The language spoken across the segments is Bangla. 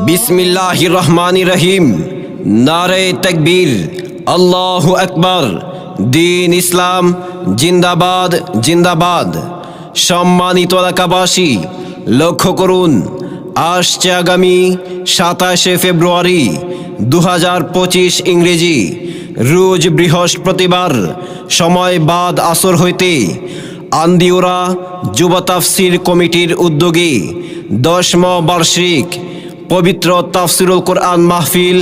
বিসমিল্লাহ রহমান রহিম নারে তকবীর। আল্লাহ আকবর। দিন ইসলাম। জিন্দাবাদ জিন্দাবাদ। সম্মানিত এলাকাবাসী, লক্ষ্য করুন, আসছে আগামী সাতাশে ফেব্রুয়ারি দু পঁচিশ ইংরেজি। রোজ বৃহস্পতিবার সময় বাদ আসর হইতে আন্দিওরা যুব তাফসির কমিটির উদ্যোগে দশম বার্ষিক পবিত্র তাফসিরুল কোরআন মাহফিল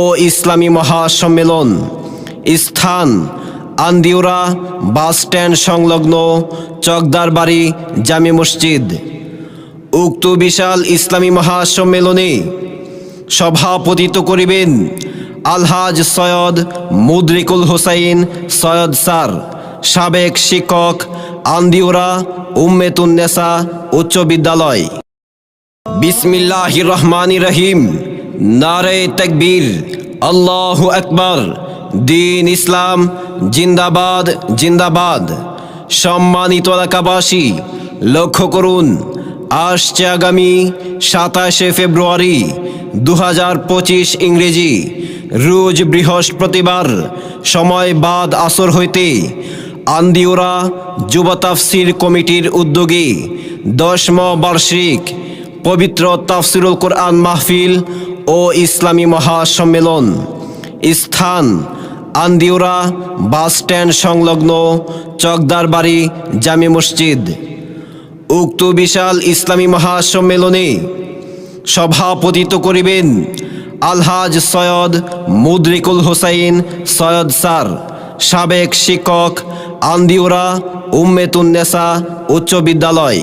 ও ইসলামী মহাসম্মেলন। স্থান, আন্দিউরা বাস স্ট্যান্ড সংলগ্ন চকদারবাড়ি জামি মসজিদ। উক্ত বিশাল ইসলামী মহাসম্মেলনে সভাপতিত্ব করিবেন আলহাজ সৈয়দ মুদরিকুল হোসাইন সৈয়দ স্যার, সাবেক শিক্ষক, আন্দিউরা উম্মেতুন্নেসা উচ্চ বিদ্যালয়। বিসমিল্লাহ রহমান রহিম নারে তকবীর। আল্লাহ আকবর। দিন ইসলাম। জিন্দাবাদ জিন্দাবাদ। সম্মানিত এলাকাবাসী, লক্ষ্য করুন, আসছে আগামী সাতাশে ফেব্রুয়ারি দু পঁচিশ ইংরেজি। রোজ বৃহস্পতিবার সময় বাদ আসর হইতে আন্দিওরা যুব তাফসির কমিটির উদ্যোগে দশম বার্ষিক পবিত্র তাফসিরুল কোরআন মাহফিল ও ইসলামী মহাসম্মেলন। স্থান, আন্দিউরা বাস স্ট্যান্ড সংলগ্ন চকদারবাড়ি জামি মসজিদ। উক্ত বিশাল ইসলামী মহাসম্মেলনে সভাপতিত্ব করিবেন আলহাজ সৈয়দ মুদরিকুল হোসাইন সৈয়দ স্যার, সাবেক শিক্ষক আন্দিউরা উম্মেতুন্নেসা উচ্চ বিদ্যালয়।